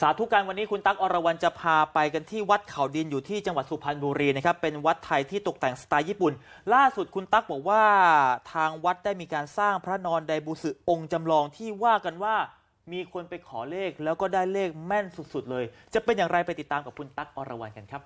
สาธุการวันนี้คุณตั๊กอรวรรณจะพาไปกันที่วัดเขาดินอยู่ที่จังหวัดสุพรรณบุรีนะครับเป็นวัดไทยที่ตกแต่งสไตล์ญี่ปุ่น ล่าสุดคุณตั๊กบอกว่าทางวัดได้มีการสร้างพระนอนไดบุสึองค์จำลองที่ว่ากันว่ามีคนไปขอเลขแล้วก็ได้เลขแม่นสุดๆเลย จะเป็นอย่างไรไปติดตามกับคุณตั๊กอรวรรณกันครับ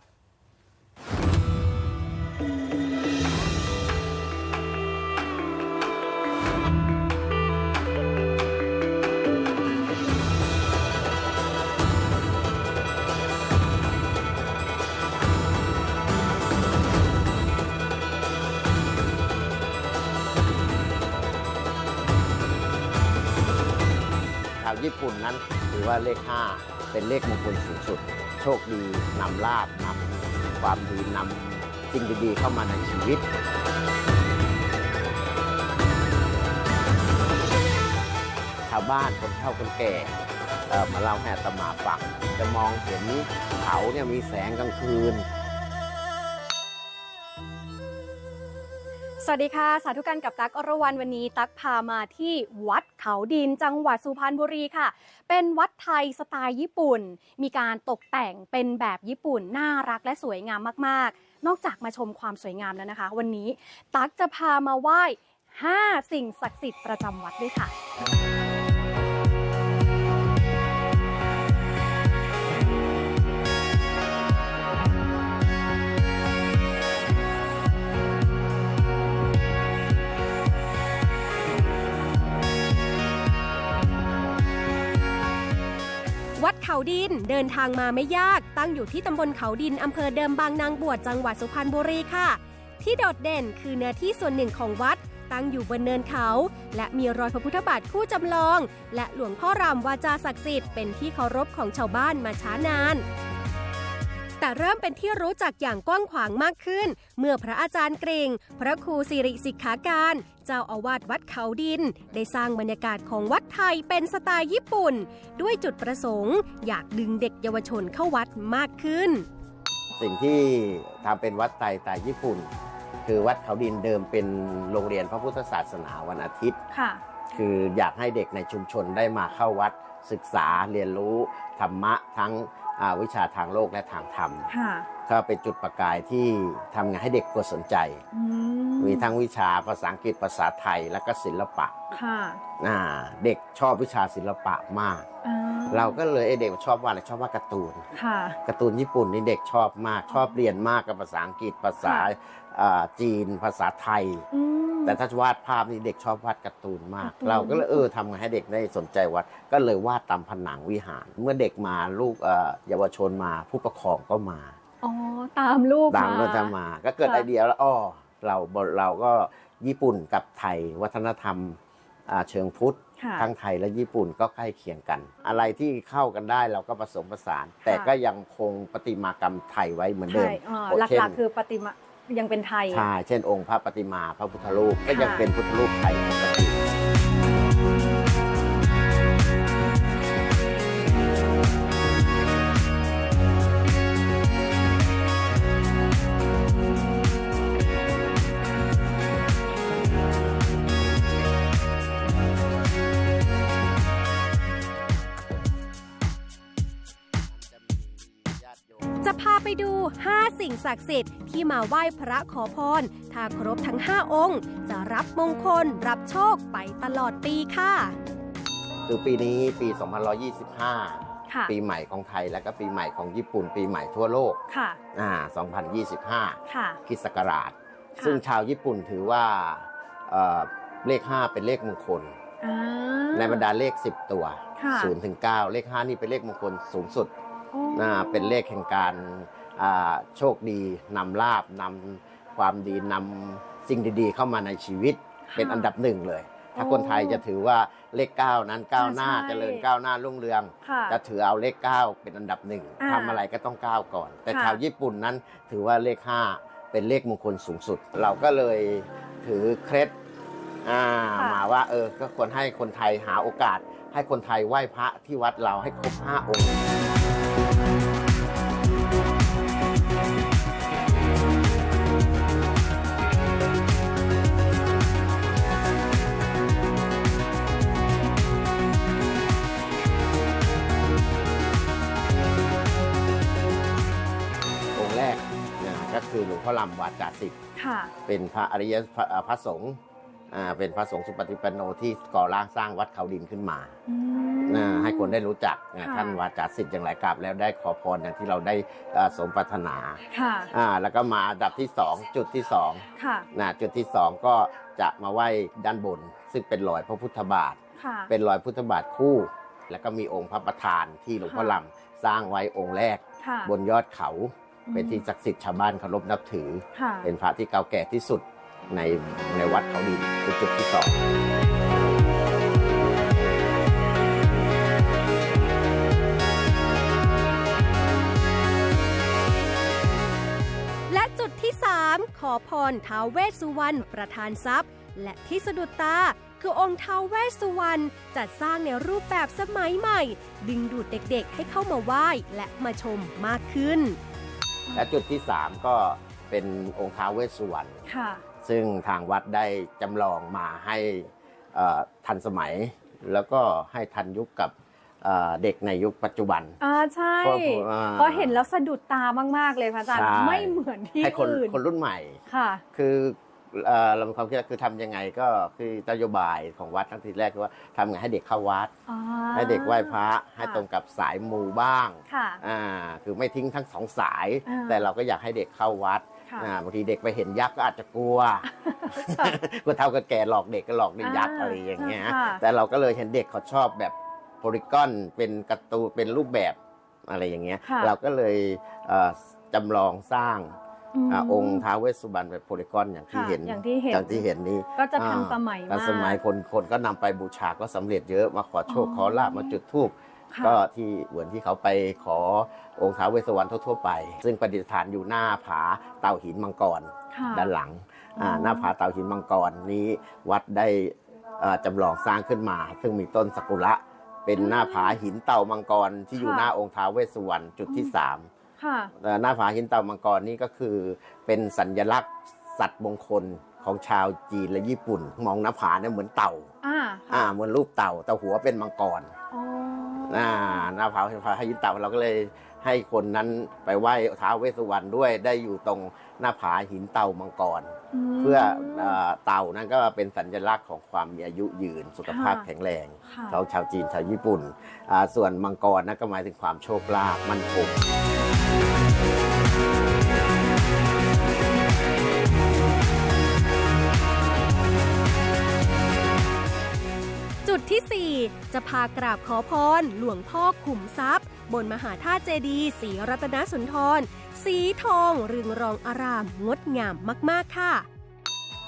ปุ่นนั้นถือว่าเลข 5 เป็นเลขมงคลสูงสุด โชคดีนำลาบนำความดีนำสิ่งดีๆเข้ามาในชีวิต ชาวบ้านคนเฒ่าคนแก่มาเล่าให้อาตมาฟังจะมองเห็นเขาเนี่ยมีแสงกลางคืน วัสดีค่ะ สาธุการกับตั๊กอรวรรณวันนี้ ตั๊กพามาที่วัดเขาดินจังหวัดสุพรรณบุรีค่ะ เป็นวัดไทยสไตล์ญี่ปุ่น มีการตกแต่งเป็นแบบญี่ปุ่น น่ารักและสวยงามมากๆ นอกจากมาชมความสวยงามแล้วนะคะ วันนี้ตั๊กจะพามาไหว้ 5 สิ่งศักดิ์สิทธิ์ประจำวัดด้วยค่ะ เขาดิน เดินทางมาไม่ยาก ตั้งอยู่ที่ตำบลเขาดินอำเภอเดิมบางนางบวชจังหวัดสุพรรณบุรีค่ะ ที่โดดเด่นคือเนื้อที่ส่วนหนึ่งของวัด ตั้งอยู่บนเนินเขา และมีรอยพระพุทธบาทคู่จำลอง และหลวงพ่อรามวาจาศักดิ์สิทธิ์เป็นที่เคารพของชาวบ้านมาช้านาน แต่เริ่มเป็นที่รู้จักอย่างกว้างขวางมากขึ้น เมื่อพระอาจารย์เกรงพระครูสิริสิกขาการ เจ้าอาวาสวัดเขาดิน ได้สร้างบรรยากาศของวัดไทยเป็นสไตล์ญี่ปุ่น ด้วยจุดประสงค์ อยากดึงเด็กเยาวชนเข้าวัดมากขึ้น สิ่งที่ทำเป็นวัดไทยสไตล์ญี่ปุ่น คือวัดเขาดินเดิมเป็นโรงเรียนพระพุทธศาสนาวันอาทิตย์ค่ะ คืออยากให้เด็กในชุมชนได้มาเข้าวัดศึกษาเรียนรู้ธรรมะทั้งอ่า วิชาทางโลกและทางธรรมค่ะก็เป็นจุดประกายที่ทำไงให้เด็กกดสนใจ มีทั้งวิชาภาษาอังกฤษภาษาไทยและก็ศิลปะค่ะอ่าเด็กชอบวิชาศิลปะมาก เราก็เลยไอเด็กชอบว่าอะไรชอบว่าดการ์ตูนค่ะการ์ตูนญี่ปุ่นนี่เด็กชอบมากชอบเรียนมากกับภาษาอังกฤษภาษาค่ะอ่าจีนภาษาไทย แต่ถ้าวาดภาพนี่เด็กชอบวาดการ์ตูนมากการ์ตูนเราก็เลยเออทำไงให้เด็กได้สนใจวัด ก็เลยวาดตามผนังวิหาร เมื่อเด็กมาลูกเอ่อเยาวชนมาผู้ปกครองก็มาอ๋อตามลูกตามก็จะมา ก็เกิดค่ะไอเดียแล้วอ้อเราเราก็ญี่ปุ่นกับไทยวัฒนธรรมอ่าเชิงพุทธค่ะทั้งไทยและญี่ปุ่นก็ใกล้เคียงกัน อะไรที่เข้ากันได้เราก็ผสมผสาน แต่ก็ยังคงประติมากรรมไทยไว้เหมือนเดิใช่มอ๋อโอหเช่นลักๆคือปฏิมา ยังเป็นไทย ใช่ เช่นองค์พระปฏิมาพระพุทธรูปก็ยังค่ะเป็นพุทธรูปไทย ศักดิ์สิทธิ์ที่มาไหว้พระขอพร ถ้าครบทั้ง 5 องค์ จะรับมงคลรับโชคไปตลอดปีค่ะคือปีนี้ปี 2125ค่ะปีใหม่ของไทยและก็ปีใหม่ของญี่ปุ่น ปีใหม่ทั่วโลกค่ะอ่า2025ค่ะคริสต์ศักราชค่ะซึ่งชาวญี่ปุ่นถือว่าเอ่อเลข 5 เป็นเลขมงคลอ่าในบรรดาเลข 10 ตัวค่ะ0ถึง9เลข 5 นี่เป็นเลขมงคลสูงสุดโอ้นะเป็นเลขแห่งการอ่า โชคดีนำลาบนำความดีนำสิ่งดีๆ เข้ามาในชีวิตเป็นอันดับหนึ่งเลย ถ้าคนไทยจะถือว่าเลข9นั้นก้าวหน้าใช่เจริญก้าวหน้ารุ่งเรือง ค่ะจะถือเอาเลข9เป็นอันดับหนึ่งอ่าทำอะไรก็ต้องก้าวก่อน แต่ค่ะ ชาวญี่ปุ่นนั้นถือว่าเลข5เป็นเลขมงคลสูงสุด เราก็เลยถือเคล็ดอ่ามาว่าเออก็ควรให้คนไทยหาโอกาส ให้คนไทยไหว้พระที่วัดเราให้ครบ5องค์ค หลวงพ่อลำวาจาสิทธิ์ค่ะ เป็นพระอริยพระเอ่อพระสงฆ์อ่าเป็นพระสงฆ์สุปฏิปันโนที่ก่อร่างสร้างวัดเขาดินขึ้นมาอืม นะให้คนได้รู้จักนะค่ะ ท่านวาจาสิทธิ์อย่างไรกราบแล้วได้ขอพรอย่างที่เราได้เอ่อสมปรารถนาค่ะ อ่าแล้วก็มาอันดับที่2จุดที่2ค่ะ นะจุดที่2ก็จะมาไหว้ด้านบน ซึ่งเป็นรอยพระพุทธบาท ค่ะ เป็นรอยพุทธบาทคู่ แล้วก็มีองค์พระประธานที่หลวงพ่อลำสร้างไว้องค์แรก ค่ะ บนยอดเขา เป็นที่ศักดิ์สิทธิ์ชาวบ้านเคารพนับถือค่ะเป็นพระที่เก่าแก่ที่สุดในในวัดเขาดินเป็นจุดที่สองและจุดที่ 3 ขอพรท้าวเวสสุวรรณประธานทรัพย์ และที่สะดุดตาคือองค์ท้าวเวสสุวรรณจัดสร้างในรูปแบบสมัยใหม่ ดึงดูดเด็กๆให้เข้ามาไหว้และมาชมมากขึ้น และจุดที่สามก็เป็นองค์ท้าวเวสสุวรรณค่ะซึ่งทางวัดได้จำลองมาให้เอ่อทันสมัย แล้วก็ให้ทันยุคกับเอ่อเด็กในยุคปัจจุบันอ่าใช่เพราะอ่าเพราะเห็นแล้วสะดุดตามาก ๆ เลยพระอาจารย์ใช่ไม่เหมือนที่ให้คนอื่นคนรุ่นใหม่ค่ะ คือ เอ่อเรามีความคิดว่าคือทำยังไงก็คือนโยบายของวัดทั้งทีแรกคือว่าทำไงให้เด็กเข้าวัดอ่าให้เด็กไหว้พระให้ค่ะตรงกับสายมูบ้างค่ะอ่าคือไม่ทิ้งทั้งสองสายอ่าแต่เราก็อยากให้เด็กเข้าวัดค่ะอ่าบางทีเด็กไปเห็นยักษ์ก็อาจจะกลัวค่ะก็เท่ากับแก่หลอกเด็กก็หลอกในยักษ์อ่าอะไรอย่างเงี้ยค่ะแต่เราก็เลยเห็นเด็กเขาชอบแบบโพลิกอนเป็นการ์ตูนเป็นรูปแบบอะไรอย่างเงี้ยค่ะเราก็เลยเอ่อจำลองสร้างม อ่าองค์ท้าวเวสสุวรรณแบบโพลิกอนอย่างที่ค่ะเห็นอย่างที่เห็นอย่างที่เห็นนี้ก็จะทันอ่าสมัยทัมานกสมัยคนคนก็นำไปบูชาก็สำเร็จเยอะมาขอโชคอ๋อขอลาบมาจุดธูปค่ะก็ที่เหมือนที่เขาไปขอองค์ท้าวเวสสุวรรณทั่วๆไป ซึ่งประดิษฐานอยู่หน้าผาเต่าหินมังกรค่ะด้านหลังอ่าอ๋อหน้าผาเต่าหินมังกรนี้วัดได้เอ่อจำลองสร้างขึ้นมา ซึ่งมีต้นสักุระเป็นหน้าผาหินเต่ามังกรที่อยู่ค่ะหน้าองค์ท้าวเวสสุวรรณจุดที่สาม ค่ะเอ่อหน้าผาหินเต่ามังกรนี่ก็คือเป็นสัญลักษณ์สัตว์มงคลของชาวจีนและญี่ปุ่น มองหน้าผาเนี่ยเหมือนเต่าอ่าอ่าค่ะเหมือนรูปเต่าแต่หัวเป็นมังกรอ๋ออ่าหน้าผาผาหินเต่าเราก็เลยให้คนนั้นไปไหว้ท้าวเวสสุวรรณด้วยได้อยู่ตรงหน้าผาหินเต่ามังกรม เพื่อเอ่อเต่านั้นก็เป็นสัญลักษณ์ของความมีอายุยืนสุขภาพค่ะแข็งแรงค่ะเราชาวจีนชาวญี่ปุ่นอ่าส่วนมังกรนั่นก็หมายถึงความโชคลาภมั่นคงจุดที่ 4 จะพากราบขอพรหลวงพ่อขุมทรัพย์ บนมหาธาตุเจดีย์สีรัตนสุนทร สีทองเรืองรองอาราม งดงามมาก ๆ ค่ะ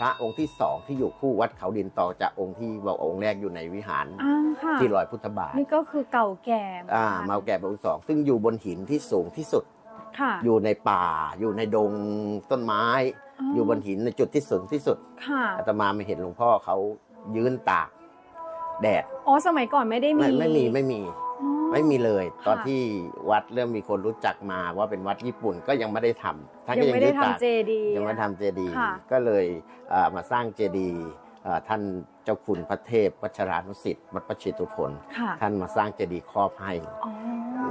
พระองค์ที่สองที่อยู่คู่วัดเขาดินต่อจากองค์ที่บอกองค์แรกอยู่ในวิหารอ่าค่ะที่รอยพุทธบาทนี่ก็คือเก่าแก่อ่าเหมาอนกันแก่เป็นองค์สองซึ่งอยู่บนหินที่สูงที่สุด ค่ะอยู่ในป่า อยู่ในดงต้นไม้ อยู่บนหินในจุดที่สูงที่สุดค่ะอาตมาไม่เห็นหลวงพ่อเขายืนตากแดด อ๋อสมัยก่อนไม่ได้มีไม่ไม่มีไม่มีอ๋อ ไม่มีเลยค่ะตอนที่วัดเริ่มมีคนรู้จักมาว่าเป็นวัดญี่ปุ่นก็ยังไม่ได้ทำท่านยัก็งยังไม่ได้ยืนตากทำเจดีย์ยังไม่ทำเจดีย์ค่ะก็เลยเอ่อมาสร้างเจดีย์เอ่อท่านเจ้าคุณพระเทพวัชรานุสิทธิ์วัดประชิตุพลค่ะท่านมาสร้างเจดีย์ครอบให้อ๋อ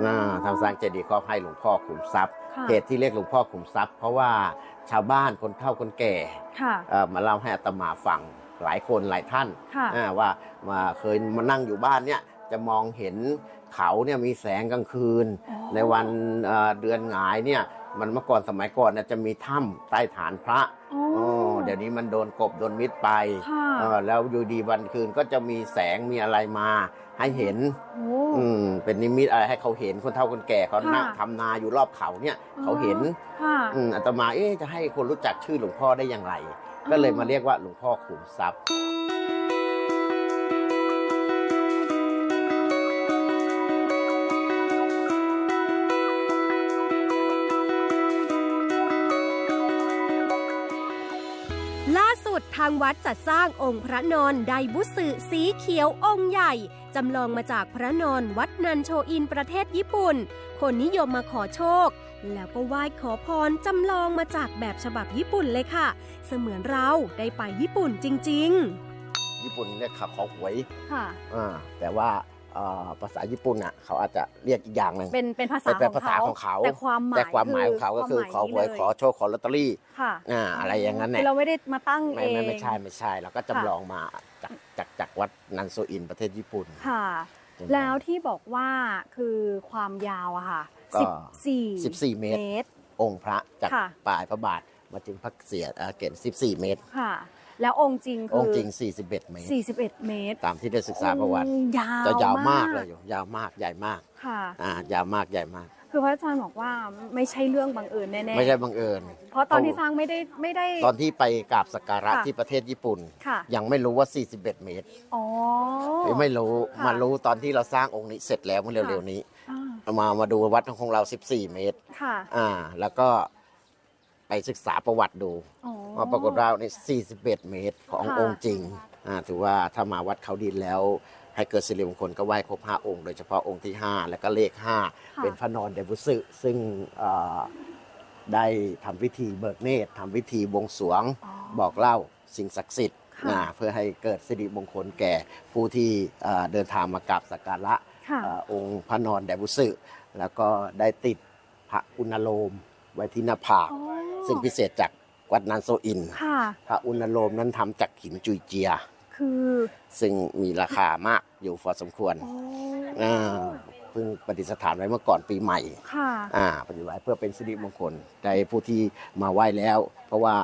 อ่าทำสร้างเจดีย์ครอบให้หลวงพ่อขุมทรัพย์ค่ะเหตุที่เรียกหลวงพ่อขุมทรัพย์ เพราะว่าชาวบ้านคนเฒ่าคนแก่ค่ะเอ่อมาเล่าให้อาตมาฟังหลายคนหลายท่านค่ะอ่าว่ามาเคยมานั่งอยู่บ้านเนี่ย จะมองเห็นเขาเนี่ยมีแสงกลางคืนอ๋อในวันเอ่อเดือนหงายเนี่ยมันเมื่อก่อนสมัยก่อนเนี่ยจะมีถ้ำใต้ฐานพระอ๋ออ๋อเดี๋ยวนี้มันโดนกบโดนมิดไปค่ะเออแล้วอยู่ดีวันคืนก็จะมีแสงมีอะไรมาให้เห็นโอ้อืมเป็นนิมิตอะไรให้เขาเห็นคนเฒ่าคนแก่เขาค่ะนั่งทำนาอยู่รอบเขาเนี่ยเขาเห็นค่ะอืมอาตมาเอ๊ะจะให้คนรู้จักชื่อหลวงพ่อได้อย่างไร ก็เลยมาเรียกว่าหลวงพ่อขุมทรัพย์างวัดจัดสร้างองค์พระนอนไดบุสึสีเขียวองค์ใหญ่ จำลองมาจากพระนอนวัดนันโชอินประเทศญี่ปุ่น คนนิยมมาขอโชค แล้วก็ไหว้ขอพรจำลองมาจากแบบฉบับญี่ปุ่นเลยค่ะ เสมือนเราได้ไปญี่ปุ่นจริง ๆ ญี่ปุ่นเรียกขาขอหวยค่ะ อ่าแต่ว่า เอ่อภาษาญี่ปุ่นอะเขาอาจจะเรียกอีกอย่างหนึ่งเป็นเป็นภาษาเป็นของภาษาเขาของเขาแต่ความหมายแต่ความหมายของเขาก็คือขอหวยขอโชโชคขอลอตเตอรี่ค่ะอ่าอะไรอย่างนั้นคืเนี่ยอเราไม่ได้มาตั้งไม่เองไม่ไม่ใช่ไม่ใช่เราก็จำค่ะลองมาจากจากจากวัดนันโซอินประเทศญี่ปุ่นค่ะจำลองแล้วที่บอกว่าคือความยาวอะค่ะก็14 14เมตรตร องค์พระจากค่ะปลายพระบาทมาถึงพระเศียรเอ่อเกศ14เมตรค่ะ แล้วองค์จริงคือองค์จริง 41เมตร41 เมตร ตามที่ได้ศึกษาประวัติองค์ยาวจะยาวมากเลยอยู่ยาวมากใหญ่มากค่ะอ่ายาวมากใหญ่มาก คือพระอาจารย์บอกว่าไม่ใช่เรื่องบังเอิญแน่ๆไม่ใช่บังเอิญ เพราะตอนที่สร้างไม่ได้ไม่ได้ ตอนที่ไปกราบสักการะค่ะที่ประเทศญี่ปุ่นค่ะยังไม่รู้ว่า 41 เมตรอ๋อหรือไม่รู้ค่ะมารู้ตอนที่เราสร้างองค์นี้เสร็จแล้วเมื่อเร็วๆนี้อ่าเอามามาดูวัดของเรา 14 เมตรค่ะอ่าแล้วก็ ไปศึกษาประวัติดูอ๋อว่าปรากฏว่าใน 41 เมตรของค่ะองค์จริงอ่าถือว่าถ้ามาวัดเขาดินแล้ว ให้เกิดสิริมงคลก็ไหว้ครบ5องค์ โดยเฉพาะองค์ที่ 5 แล้วก็เลข 5 เป็นพระนอนเดบุสึซึ่งเอ่อได้ทำพิธีเบิกเนตรทำพิธีบวงสรวงอ๋อบอกเล่าสิ่งศักดิ์สิทธิ์ค่ะนะเพื่อให้เกิดสิริมงคลแก่ผู้ที่เอ่อเดินทางมากราบสักการะค่ะเอ่อองค์พระนอนแดบุสึแล้วก็ได้ติดพระอุณโลม ไว้ที่หน้าผากอ๋อซึ่งพิเศษจากวัดนานโซอินค่ะพระอุณโลมนั้นทำจากหินจุยเจีย คือ ซึ่งมีราคามากอยู่พอสมควรอ๋ออ่าเพิ่งประดิษฐานไว้เมื่อก่อนปีใหม่ค่ะอ่าปฏิบัติเพื่อเป็นสิริมงคลในผู้ที่มาไหว้แล้ว เพราะว่า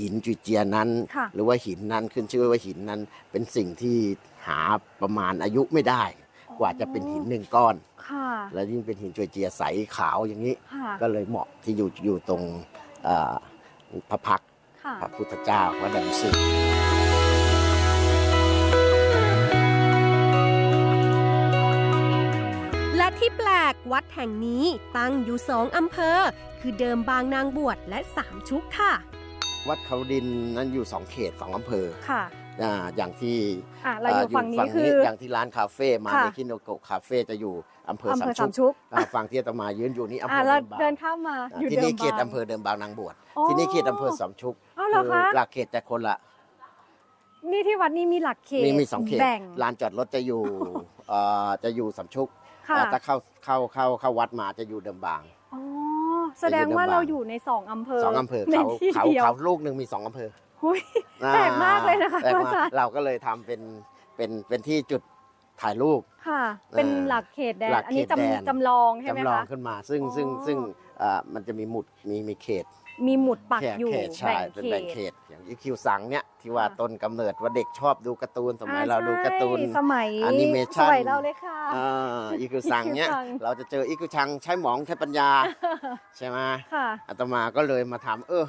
หินจุยเจียนั้นค่ะหรือว่าหินนั้นขึ้นชื่อว่าหินนั้น เป็นสิ่งที่หาประมาณอายุไม่ได้ กว่าจะเป็นหินหนึ่งก้อน ค่ะ แล้วยิ่งเป็นหินจุยเจียใสขาวอย่างนี้ ค่ะก็เลยเหมาะที่อยู่อยู่ตรงเอ่อพระพักตร์ค่ะพระพุทธเจ้าวัดดัมซึและที่แปลกวัดแห่งนี้ตั้งอยู่สองอำเภอ คือเดิมบางนางบวชและสามชุกค่ะ วัดเขาดินนั้นอยู่สองเขตสองอำเภอค่ะ อ่าอย่างที่อะเราอยู่ฝั่งนี้คืออย่างที่ร้านคาเฟ่มาค่ะ ในคิโนโกะคาเฟ่จะอยู่ อำเภออำสาเภมอชุสากมชุกอ่าฝั่งที่อาตมายืนอยู่นี่อำเภอะอเราเดิมบางเดินเข้ามาอ่าอยู่ที่นี่ดิมเขตบาง อำเภอเดิมบางนางบวชอ๋อที่นี่เขตอำเภอสามชุกอ้าวเหรอคะ หลักเขตจะคนละนี่ที่วัดนี้มีหลักเขตมีมีสองเขตแบ่ง ลานจอดรถจะอยู่เอ่อจะอยู่สามชุกค่ะ อ่าถ้าเข้าเข้าเข้าเข้าวัดมาจะอยู่เดิมบาง อ๋อแสดงว่าเราอยู่ในสองอำเภอสองอำเภอในเขาที่เขาเดียวเขาลูกหนึ่งมีสองอำเภอ หุยอ่าแปลกมากเลยนะคะแปลกอามาจารย์กเราก็เลยทำเป็นเป็นเป็นที่จุด ถ่ายรูปค่ะ เป็นอ่าหลักเขตแดนหลักอันนี้เขตแดนจำจำลองใช่ไหมจำลองคะขึ้นมา ซึ่งอ๋อซึ่งซึ่งเอ่อมันจะมีหมุดมีมีเขต มีหมุดปักแขกอยู่เขตใช่แบ่งเป็นเขแบ่งตเขต อย่างอีคิวสังเนี่ยที่ว่าค่ะต้นกำเนิดว่าเด็กชอบดูการ์ตูนสมัยอ่เราดูการ์ตูนใช่สมัยแอนิเมชั่นสมัยเราเลยค่ะอ่าอีคิวสังเนี่ยอีคิวซังเราจะเจออีคิวชังใช้หมองใช้ปัญญาใช่ไหมค่ะอาตมาก็เลยมาทำเออ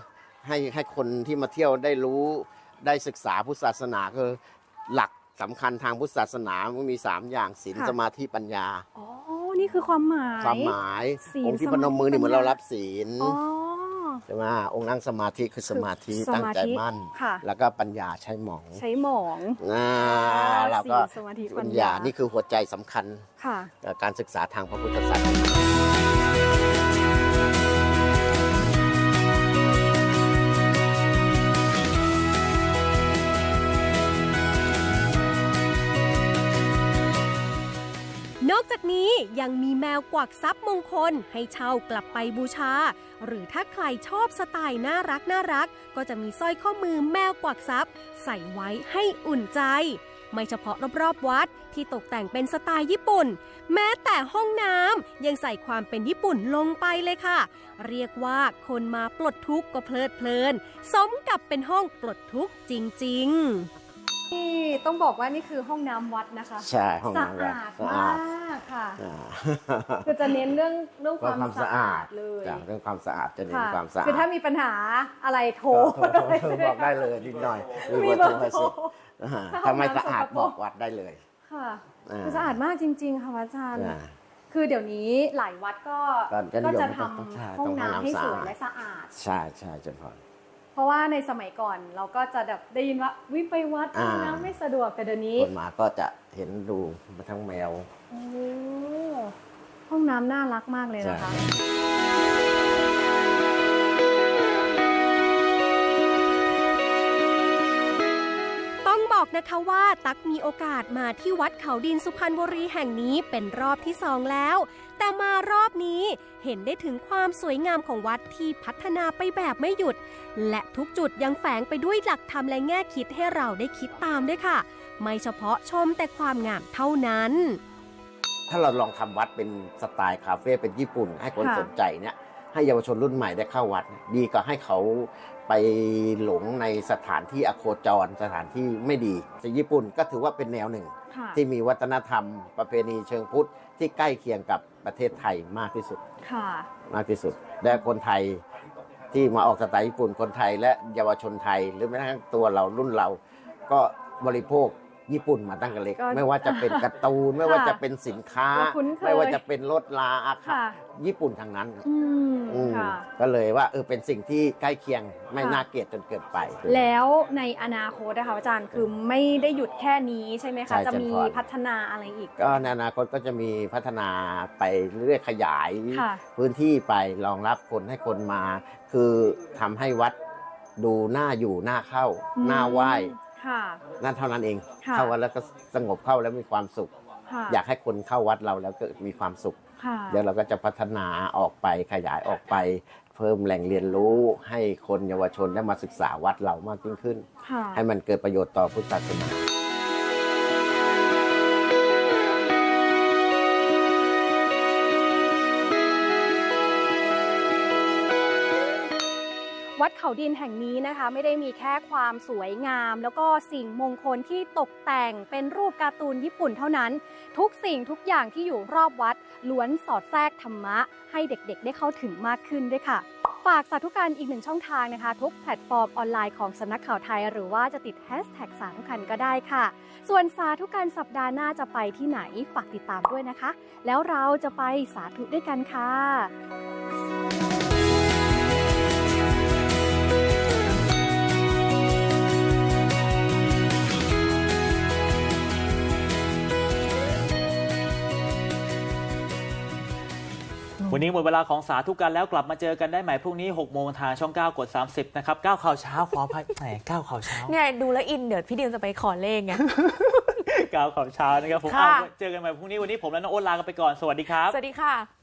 ให้ให้คนที่มาเที่ยวได้รู้ได้ศึกษาพุทธศาสนาคือหลัก สำคัญทางพุทธศาสนามันมี 3 อย่างศีลค่ะ สมาธิปัญญา อ๋อ นี่คือความหมาย ความหมายศีลองค์ที่สพมาธินมมือนี่เหมือนปัญญาเรารับศีลอ๋อ ใช่ไหมองค์นั่งสมาธิคือสมาธิคือตั้งใจสมาธิมั่น ค่ะ แล้วก็ปัญญาใช้หมองใช้หมองอ่าเราก็ศีลสมาธิปัปัญญญาญานี่คือหัวใจสำคัญค่ะกับการศึกษาทางพระพุทธศาสนา นี้ยังมีแมวกวักทรัพย์มงคลให้เช่ากลับไปบูชา หรือถ้าใครชอบสไตล์น่ารักน่ารัก ก็จะมีสร้อยข้อมือแมวกวักทรัพย์ ใส่ไว้ให้อุ่นใจ ไม่เฉพาะรอบๆวัดที่ตกแต่งเป็นสไตล์ญี่ปุ่น แม้แต่ห้องน้ำยังใส่ความเป็นญี่ปุ่นลงไปเลยค่ะ เรียกว่าคนมาปลดทุกข์ก็เพลิดเพลิน สมกับเป็นห้องปลดทุกข์จริง ๆ นี่ต้องบอกว่านี่คือห้องน้ำวัดนะคะใช่ห้องสะน้ำวัดอาดสะมอาดากค่ะ อ่า คือจะเน้นเรื่องเรื่องความความสะสะอาอาดดเลยจากเรื่องความสะอาดจะเน้นค่ะความสะอาดคือถ้ามีปัญหาอะไรโทรโทรโทรโทรบอกได้เลยนิดหน่อยมีมีเบเบออร์ร์โทรให้โทร สิอ่าถ้าถ้าไม่ห้องน้ำสะอาดสกปรก บอกวัดได้เลยค่ะอ่าคือสะอาดมากจริง ๆ ค่ะพระอาจารย์ อ่า คือเดี๋ยวนี้หลายวัดก็ก็ก็นิยมจะทต้องใช่ำห้องต้องห้องน้ำน้ำให้สวยสะอาดและสะอาด ใช่ใช่เจนพรเพ ราะว่าในสมัยก่อนเราก็จะแบบได้ยินว่าวิไปวัดห้องอ่าน้ำไม่สะดวกแต่เดี๋ยวนี้คนมาก็จะเห็นดูมาทั้งแมว โอ้ห้องน้ำน่ารักมากเลยนะคะ นะคะว่าตักมีโอกาสมาที่วัดเขาดินสุพรรณบุรีแห่งนี้เป็นรอบที่สองแล้ว แต่มารอบนี้เห็นได้ถึงความสวยงามของวัดที่พัฒนาไปแบบไม่หยุด และทุกจุดยังแฝงไปด้วยหลักธรรมและแง่คิดให้เราได้คิดตามด้วยค่ะ ไม่เฉพาะชมแต่ความงามเท่านั้น ถ้าเราลองทำวัดเป็นสไตล์คาเฟ่เป็นญี่ปุ่น ให้คนค่ะสนใจเนี่ยให้เยาวชนรุ่นใหม่ได้เข้าวัด ดีกว่าให้เขา ไปหลงในสถานที่อโคจรสถานที่ไม่ดีแต่ญี่ปุ่นก็ถือว่าเป็นแนวหนึ่งค่ะที่มีวัฒนธรรมประเพณีเชิงพุทธที่ใกล้เคียงกับประเทศไทยมากที่สุดค่ะมากที่สุดและคนไทยที่มาออกสไตล์ญี่ปุ่นคนไทย และเยาวชนไทยหรือแม้กระทั่งตัวเรารุ่นเราก็บริโภค ญี่ปุ่นมาตั้งแต่เล็ก ก็ไม่ว่าจะเป็นการ์ตูน ไม่ว่าจะเป็นสินค้าก็คุ้นเคย ไม่ว่าจะเป็นรถลาอาคาค่ะ ญี่ปุ่นทางนั้นอืมอืมค่ะ ก็เลยว่าเออเป็นสิ่งที่ใกล้เคียงไม่ค่ะ น่าเกลียดจนเกินไป แล้วในอนาคตนะคะอาจารย์คือไม่ได้หยุดแค่นี้ใช่ไหมใช่คะ จะมีเจริญพร พัฒนาอะไรอีก ก็ในอนาคตก็จะมีพัฒนาไปเรื่อยๆขยาย ค่ะ พื้นที่ไปรองรับคนให้คนมา คือทำให้วัดดูน่าอยู่น่าเข้า อืมน่าไหว้ ค่ะ นั่นเท่านั้นเอง ค่ะ เข้าวัดแล้วก็สงบเข้าแล้วมีความสุข ค่ะอยากให้คนเข้าวัดเราแล้วก็มีความสุข ค่ะเดี๋ยวเราก็จะพัฒนาออกไปขยายออกไป เพิ่มแหล่งเรียนรู้ให้คนเยาวชนได้มาศึกษาวัดเรามากยิ่งขึ้น ค่ะ ให้มันเกิดประโยชน์ต่อพุทธศาสนา เขาดินแห่งนี้นะคะ ไม่ได้มีแค่ความสวยงาม แล้วก็สิ่งมงคลที่ตกแต่งเป็นรูปการ์ตูนญี่ปุ่นเท่านั้น ทุกสิ่งทุกอย่างที่อยู่รอบวัดล้วนสอดแทรกธรรมะ ให้เด็กๆ ได้เข้าถึงมากขึ้นด้วยค่ะฝากสาธุการอีกหนึ่งช่องทางนะคะ ทุกแพลตฟอร์มออนไลน์ของสำนักข่าวไทย หรือว่าจะติดแฮชแท็กสาธุการก็ได้ค่ะ ส่วนสาธุการสัปดาห์หน้าจะไปที่ไหนฝากติดตามด้วยนะคะ แล้วเราจะไปสาธุด้วยกันค่ะ วันนี้หมดเวลาของสาธุกันแล้วกลับมาเจอกันได้ใหม่พรุ่งนี้6โมงทางช่อง 9 กด 30 นะครับ9ข่าวเช้าขออภัยแหม9ข่าวเช้าเนี่ยดูแล้วอินเดี๋ยวพี่ดิวจะไปขอเลขไง9ข่าวเช้านะครับผมค่ะเอาเจอกันใหม่พรุ่งนี้วันนี้ผมและน้องโอ๊ตลากันไปก่อนสวัสดีครับ สวัสดีค่ะ